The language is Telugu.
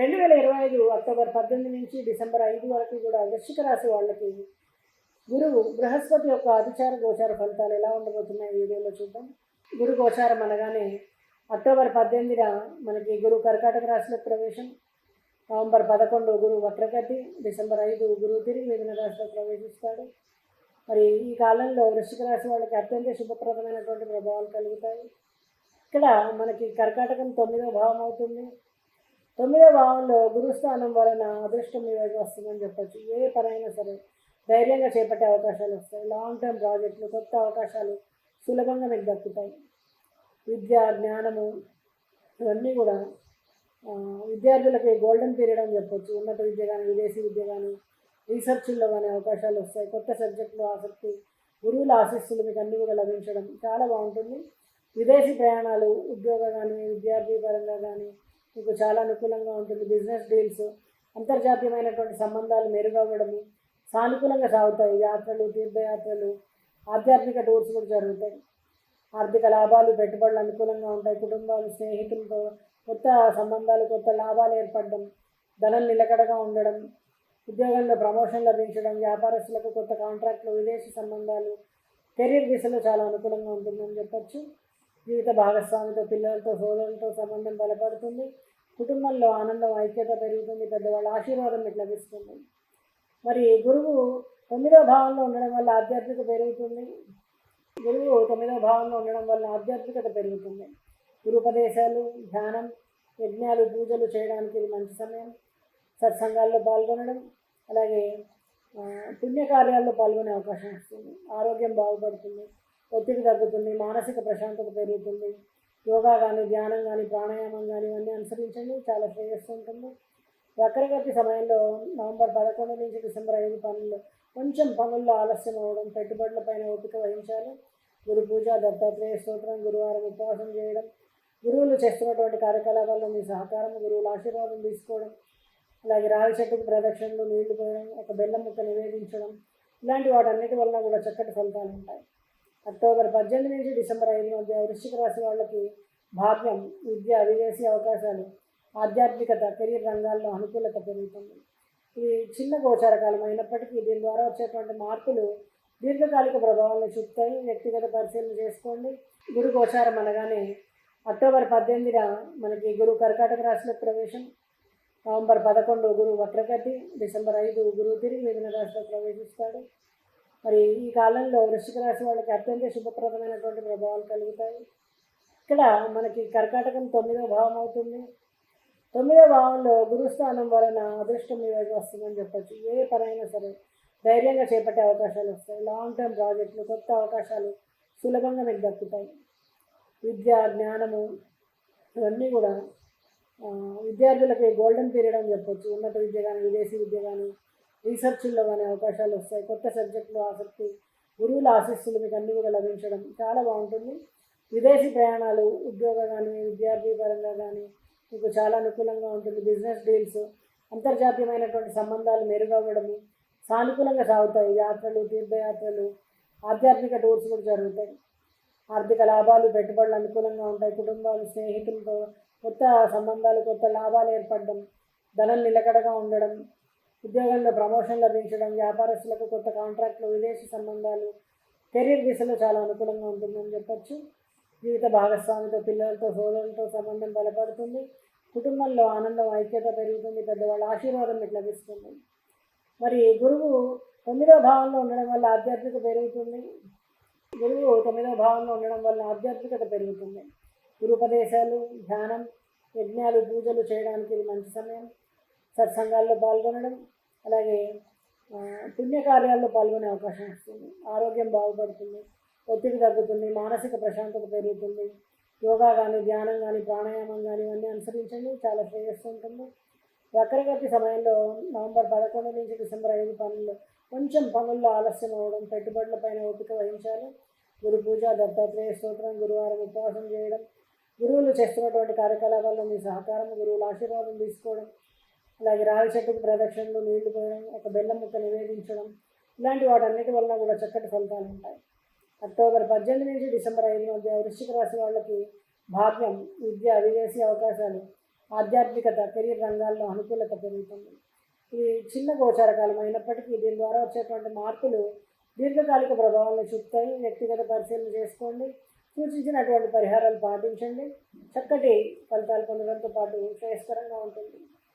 రెండు వేల ఇరవై ఐదు అక్టోబర్ పద్దెనిమిది నుంచి డిసెంబర్ ఐదు వరకు కూడా వృశ్చిక రాశి వాళ్ళకి గురువు బృహస్పతి యొక్క అధిచార గోచార ఫలితాలు ఎలా ఉండబోతున్నాయి వీడియోలో చూద్దాం. గురు గోచారం అనగానే అక్టోబర్ పద్దెనిమిదిన మనకి గురువు కర్కాటక రాశిలో ప్రవేశం నవంబర్ పదకొండు గురువు వక్రగతి డిసెంబర్ ఐదు గురువు తిరిగి మిథున రాశిలో ప్రవేశిస్తాడు. మరి ఈ కాలంలో వృశ్చిక రాశి వాళ్ళకి అత్యంత శుభప్రదమైనటువంటి ప్రభావాలు కలుగుతాయి. ఇక్కడ మనకి కర్కాటకం తొమ్మిదో భావం అవుతుంది. తొమ్మిదో భావంలో గురుస్థానం వలన అదృష్టం మీ వైపు వస్తుందని చెప్పొచ్చు. ఏ పనైనా సరే ధైర్యంగా చేపట్టే అవకాశాలు వస్తాయి. లాంగ్ టర్మ్ ప్రాజెక్టులు కొత్త అవకాశాలు సులభంగా మీకు దక్కుతాయి. విద్య జ్ఞానము ఇవన్నీ కూడా విద్యార్థులకి గోల్డెన్ పీరియడ్ అని చెప్పొచ్చు. ఉన్నత విద్య కానీ విదేశీ విద్య కానీ రీసెర్చ్ల్లో కానీ అవకాశాలు వస్తాయి. కొత్త సబ్జెక్టులు ఆసక్తి గురువుల ఆశీస్సులు మీకు అన్నీ కూడా లభించడం చాలా బాగుంటుంది. విదేశీ ప్రయాణాలు ఉద్యోగ కానీ విద్యార్థి పరంగా కానీ మీకు చాలా అనుకూలంగా ఉంటుంది. బిజినెస్ డీల్స్ అంతర్జాతీయమైనటువంటి సంబంధాలు మెరుగవ్వడము సానుకూలంగా సాగుతాయి. యాత్రలు తీర్థయాత్రలు ఆధ్యాత్మిక టూర్స్ కూడా జరుగుతాయి. ఆర్థిక లాభాలు పెట్టుబడులు అనుకూలంగా ఉంటాయి. కుటుంబాలు స్నేహితులతో కొత్త సంబంధాలు కొత్త లాభాలు ఏర్పడడం ధనం నిలకడగా ఉండడం ఉద్యోగంలో ప్రమోషన్ లభించడం వ్యాపారస్తులకు కొత్త కాంట్రాక్టులు విదేశీ సంబంధాలు కెరీర్ దిశలో చాలా అనుకూలంగా ఉంటుందని చెప్పచ్చు. జీవిత భాగస్వామితో పిల్లలతో సోదరులతో సంబంధం బలపడుతుంది. కుటుంబంలో ఆనందం ఐక్యత పెరుగుతుంది. పెద్దవాళ్ళ ఆశీర్వాదం మీకు లభిస్తుంది. మరి గురువు తొమ్మిదో భావంలో ఉండడం వల్ల ఆధ్యాత్మిక పెరుగుతుంది. గురువు తొమ్మిదో భావంలో ఉండడం వల్ల ఆధ్యాత్మికత పెరుగుతుంది. గురుపదేశాలు ధ్యానం యజ్ఞాలు పూజలు చేయడానికి ఇది మంచి సమయం. సత్సంగాల్లో పాల్గొనడం అలాగే పుణ్యకార్యాల్లో పాల్గొనే అవకాశం వస్తుంది. ఆరోగ్యం బాగుపడుతుంది. ఒత్తిడి తగ్గుతుంది మానసిక ప్రశాంతత పెరుగుతుంది. యోగా కానీ ధ్యానం కానీ ప్రాణాయామం కానీ ఇవన్నీ అనుసరించండి. చాలా శ్రేయస్సు ఉంటుంది. వక్రగతి సమయంలో నవంబర్ పదకొండు నుంచి డిసెంబర్ ఐదు పనులు కొంచెం పనుల్లో ఆలస్యం అవ్వడం పెట్టుబడులపైన ఓపిక వహించాలి. గురు పూజ దత్తాత్రేయ స్తోత్రం గురువారం ఉపవాసం చేయడం గురువులు చేస్తున్నటువంటి కార్యకలాపాల్లో మీ సహకారం గురువుల ఆశీర్వాదం తీసుకోవడం అలాగే రావి చెట్టుకు ప్రదక్షిణలు నీళ్ళు పోయడం ఒక బెల్లం ముక్క నివేదించడం ఇలాంటి వాటన్నిటి వలన కూడా చక్కటి ఫలితాలు ఉంటాయి. అక్టోబర్ పద్దెనిమిది నుంచి డిసెంబర్ ఐదు మధ్య వృశ్చిక రాశి వాళ్ళకి భాగ్యం విద్య విదేశీ అవకాశాలు ఆధ్యాత్మికత కెరీర్ రంగాల్లో అనుకూలత పెరుగుతుంది. ఇది చిన్న గోచారకాలం అయినప్పటికీ దీని ద్వారా వచ్చేటువంటి మార్పులు దీర్ఘకాలిక ప్రభావాలను చూపుతాయి. వ్యక్తిగత పరిశీలన చేసుకోండి. గురు గోచారం అనగానే అక్టోబర్ పద్దెనిమిదిన మనకి గురు కర్కాటక రాశిలో ప్రవేశం నవంబర్ పదకొండు గురువు వక్రగతి డిసెంబర్ ఐదు గురువు తిరిగి మిథున రాశిలో ప్రవేశిస్తాడు. మరి ఈ కాలంలో వృశ్చిక రాశి వాళ్ళకి అత్యంత శుభప్రదమైనటువంటి ప్రభావాలు కలుగుతాయి. ఇక్కడ మనకి కర్కాటకం తొమ్మిదో భావం అవుతుంది. తొమ్మిదో భావంలో గురుస్థానం వలన అదృష్టం మీ వైపు వస్తుందని చెప్పచ్చు. ఏ పనైనా సరే ధైర్యంగా చేపట్టే అవకాశాలు వస్తాయి. లాంగ్ టర్మ్ ప్రాజెక్టులు కొత్త అవకాశాలు సులభంగా మీకు దక్కుతాయి. విద్య జ్ఞానము ఇవన్నీ కూడా విద్యార్థులకి గోల్డెన్ పీరియడ్ అని చెప్పొచ్చు. ఉన్నత విద్య కానీ విదేశీ విద్య కానీ రీసెర్చ్ల్లో కానీ అవకాశాలు వస్తాయి. కొత్త సబ్జెక్టులు ఆసక్తి గురువుల ఆశీస్సులు మీకు అన్నీ కూడా లభించడం చాలా బాగుంటుంది. విదేశీ ప్రయాణాలు ఉద్యోగ కానీ విద్యార్థి పరంగా కానీ మీకు చాలా అనుకూలంగా ఉంటుంది. బిజినెస్ డీల్స్ అంతర్జాతీయమైనటువంటి సంబంధాలు మెరుగవ్వడము సానుకూలంగా సాగుతాయి. యాత్రలు తీర్థయాత్రలు ఆధ్యాత్మిక టూర్స్ కూడా జరుగుతాయి. ఆర్థిక లాభాలు పెట్టుబడులు అనుకూలంగా ఉంటాయి. కుటుంబాలు స్నేహితులతో కొత్త సంబంధాలు కొత్త లాభాలు ఏర్పడడం ధనం నిలకడగా ఉండడం ఉద్యోగంలో ప్రమోషన్ లభించడం వ్యాపారస్తులకు కొత్త కాంట్రాక్ట్లు విదేశీ సంబంధాలు కెరీర్ దిశలో చాలా అనుకూలంగా ఉంటుందని చెప్పొచ్చు. జీవిత భాగస్వామితో పిల్లలతో సోదరులతో సంబంధం బలపడుతుంది. కుటుంబంలో ఆనందం ఐక్యత పెరుగుతుంది పెద్దవాళ్ళ ఆశీర్వాదం మీకు లభిస్తుంది. మరి గురువు తొమ్మిదో భావంలో ఉండడం వల్ల ఆధ్యాత్మిక పెరుగుతుంది. గురువు తొమ్మిదో భావంలో ఉండడం వల్ల ఆధ్యాత్మికత పెరుగుతుంది. గురుపదేశాలు ధ్యానం యజ్ఞాలు పూజలు చేయడానికి ఇది మంచి సమయం. సత్సంగాల్లో పాల్గొనడం అలాగే పుణ్యకార్యాల్లో పాల్గొనే అవకాశం వస్తుంది. ఆరోగ్యం బాగుపడుతుంది ఒత్తిడి తగ్గుతుంది మానసిక ప్రశాంతత పెరుగుతుంది. యోగా కానీ ధ్యానం కానీ ప్రాణాయామం కానీ ఇవన్నీ అనుసరించండి. చాలా శ్రేయస్సు ఉంటుంది. వక్రగతి సమయంలో నవంబర్ పదకొండు నుంచి డిసెంబర్ ఐదు పనులు కొంచెం పనుల్లో ఆలస్యం అవ్వడం పెట్టుబడులపైన ఓపిక వహించాలి. గురు పూజ దత్తాత్రేయ స్తోత్రం గురువారం ఉపవాసం చేయడం గురువులు చేస్తున్నటువంటి కార్యకలాపాల్లో మీ సహకారం గురువుల ఆశీర్వాదం తీసుకోవడం అలాగే రావి చెట్టుకు ప్రదక్షిణలు నీళ్ళు పోయడం ఒక బెల్లం ముక్క నివేదించడం ఇలాంటి వాటన్నిటి వలన కూడా చక్కటి ఫలితాలు ఉంటాయి. అక్టోబర్ పద్దెనిమిది నుంచి డిసెంబర్ ఐదు మధ్య వృశ్చిక రాశి వాళ్ళకి భాగ్యం విద్య విదేశీ అవకాశాలు ఆధ్యాత్మికత కెరీర్ రంగాల్లో అనుకూలత పెరుగుతుంది. ఇది చిన్న గోచార కాలం అయినప్పటికీ దీని ద్వారా వచ్చేటువంటి మార్పులు దీర్ఘకాలిక ప్రభావాలను చూపుతాయి. వ్యక్తిగత పరిశీలన చేసుకోండి. సూచించినటువంటి పరిహారాలు పాటించండి. చక్కటి ఫలితాలు పొందడంతో పాటు శ్రేయస్కరంగా ఉంటుంది.